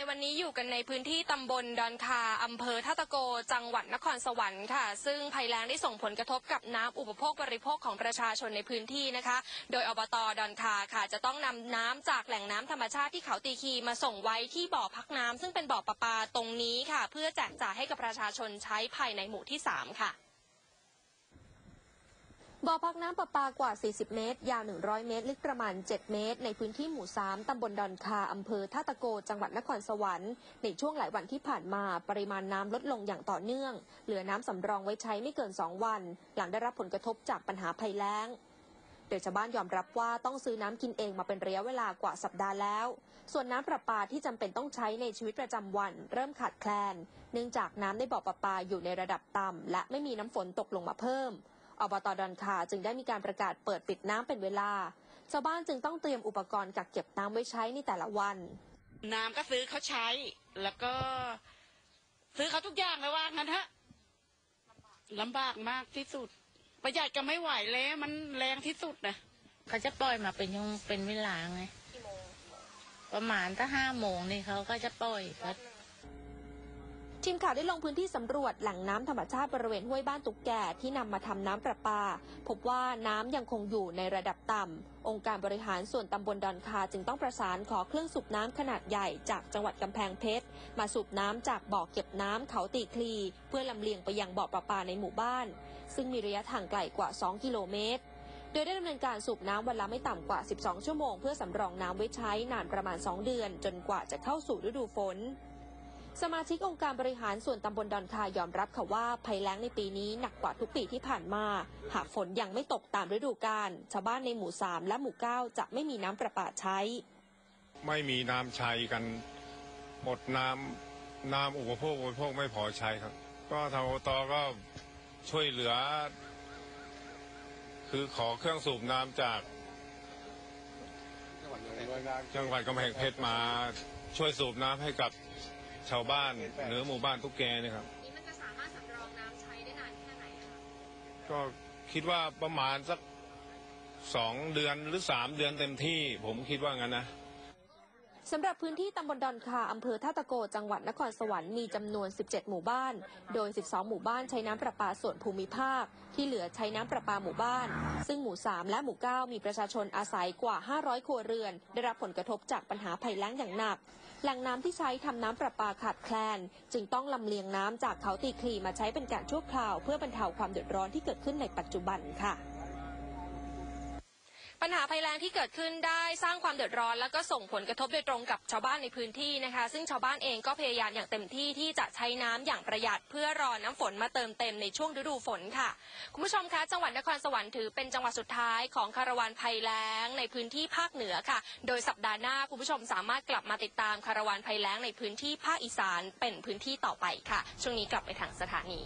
ในวันนี้อยู่กันในพื้นที่ตำบลดอนคาอำเภอท่าตะโก จังหวัดนครสวรรค์ค่ะ ซึ่งภัยแล้งได้ส่งผลกระทบกับน้ำอุปโภคบริโภคของประชาชนในพื้นที่นะคะ โดยอบตดอนคาค่ะ จะต้องนำน้ำจากแหล่งน้ำธรรมชาติที่เขาตีคีมาส่งไว้ที่บ่อพักน้ำซึ่งเป็นบ่อประปาตรงนี้ค่ะ เพื่อแจกจ่ายให้กับประชาชนใช้ภายในหมู่ที่ 3 ค่ะ บ่อพักน้ำประปากว่า 40 เมตร ยาว 100 เมตร ลึกประมาณ 7 เมตร ในพื้นที่หมู่ 3 ตำบลดอนคา อำเภอท่าตะโก จังหวัดนครสวรรค์ ในช่วงหลายวันที่ผ่านมา ปริมาณน้ำลดลงอย่างต่อเนื่อง เหลือน้ำสำรองไว้ใช้ไม่เกิน 2 วัน หลังได้รับผลกระทบจากปัญหาภัยแล้งโดยชาวบ้านยอมรับว่าต้องซื้อน้ำกินเองมาเป็นระยะเวลากว่าสัปดาห์แล้ว ส่วนน้ำประปาที่จำเป็นต้องใช้ในชีวิตประจำวัน เริ่มขาดแคลน เนื่องจากน้ำในบ่อประปาอยู่ในระดับต่ำและไม่มีน้ำฝนตกลงมาเพิ่ม อบตดอนคาจึงได้มีการประกาศเปิดปิดน้ำเป็นเวลา ชาวบ้านจึงต้องเตรียมอุปกรณ์กักเก็บน้ำไว้ใช้ในแต่ละวัน น้ำก็ซื้อเขาใช้ แล้วก็ซื้อเขาทุกอย่างเลยว่างั้นเถอะลำบากมากที่สุด ประหยัดก็ไม่ไหวแล้วมันแรงที่สุดนะเขาจะปล่อยมาเป็นยังเป็นเวลาไงประมาณถ้าห้าโมงนี่เขาก็จะปล่อยก็ ทีมข่าวได้ลงพื้นที่สำรวจแหล่งน้ำธรรมชาติบริเวณห้วยบ้านตุกแก่ที่นำมาทำน้ำประปา พบว่าน้ำยังคงอยู่ในระดับต่ำ องค์การบริหารส่วนตำบลดอนคาจึงต้องประสานขอเครื่องสูบน้ำขนาดใหญ่จากจังหวัดกำแพงเพชร มาสูบน้ำจากบ่อเก็บน้ำเขาตีคลี เพื่อลำเลียงไปยังบ่อประปาในหมู่บ้าน ซึ่งมีระยะทางไกลกว่า 2 กิโลเมตรโดยได้ดำเนินการสูบน้ำวันละไม่ต่ำกว่า 12 ชั่วโมง เพื่อสำรองน้ำไว้ใช้นานประมาณ 2 เดือน จนกว่าจะเข้าสู่ฤดูฝน สมาชิกองค์การบริหารส่วนตำบลดอนคายอมรับค่ะว่าภัยแล้งในปีนี้หนักกว่าทุกปีที่ผ่านมา หากฝนยังไม่ตกตามฤดูกาลชาวบ้านในหมู่ 3 และหมู่ 9 จะไม่มีน้ำประปาใช้ ไม่มีน้ำใช้กัน หมดน้ำน้ำอุปโภคบริโภคไม่พอใช้ครับ ก็ทางอบตก็ช่วยเหลือ คือขอเครื่องสูบน้ำจากจังหวัดกำแพงเพชรมาช่วยสูบน้ำให้กับ ชาวบ้านหรือหมู่บ้านทุกแกเนี่ยครับ นี่มันจะสามารถสำรองน้ำใช้ได้นานแค่ไหนคะก็คิดว่าประมาณสักสองเดือนหรือสามเดือนเต็มที่ ผมคิดว่างั้นนะ สำหรับพื้นที่ตำบลดอนคาอำเภอท่าตะโก จังหวัดนครสวรรค์มีจำนวน 17 หมู่บ้าน โดย 12 หมู่บ้านใช้น้ำประปาส่วนภูมิภาค ที่เหลือใช้น้ำประปาหมู่บ้าน ซึ่งหมู่ 3 และหมู่ 9 มีประชาชนอาศัยกว่า 500 ครัวเรือน ได้รับผลกระทบจากปัญหาภัยแล้งอย่างหนัก แหล่งน้ำที่ใช้ทำน้ำประปาขาดแคลน จึงต้องลำเลียงน้ำจากเขาตีคลีมาใช้เป็นการชั่วคราว เพื่อบรรเทาความเดือดร้อนที่เกิดขึ้นในปัจจุบันค่ะ ปัญหาภัยแล้งที่เกิดขึ้นได้สร้างความเดือดร้อน แล้วก็ส่งผลกระทบโดยตรงกับชาวบ้านในพื้นที่นะคะ ซึ่งชาวบ้านเองก็พยายามอย่างเต็มที่ที่จะใช้น้ำอย่างประหยัด เพื่อรอน้ำฝนมาเติมเต็มในช่วงฤดูฝนค่ะ คุณผู้ชมคะจังหวัดนครสวรรค์ถือเป็นจังหวัดสุดท้ายของคาราวานภัยแล้งในพื้นที่ภาคเหนือค่ะ โดยสัปดาห์หน้าคุณผู้ชมสามารถกลับมาติดตามคาราวานภัยแล้งในพื้นที่ภาคอีสานเป็นพื้นที่ต่อไปค่ะ ช่วงนี้กลับไปทางสถานี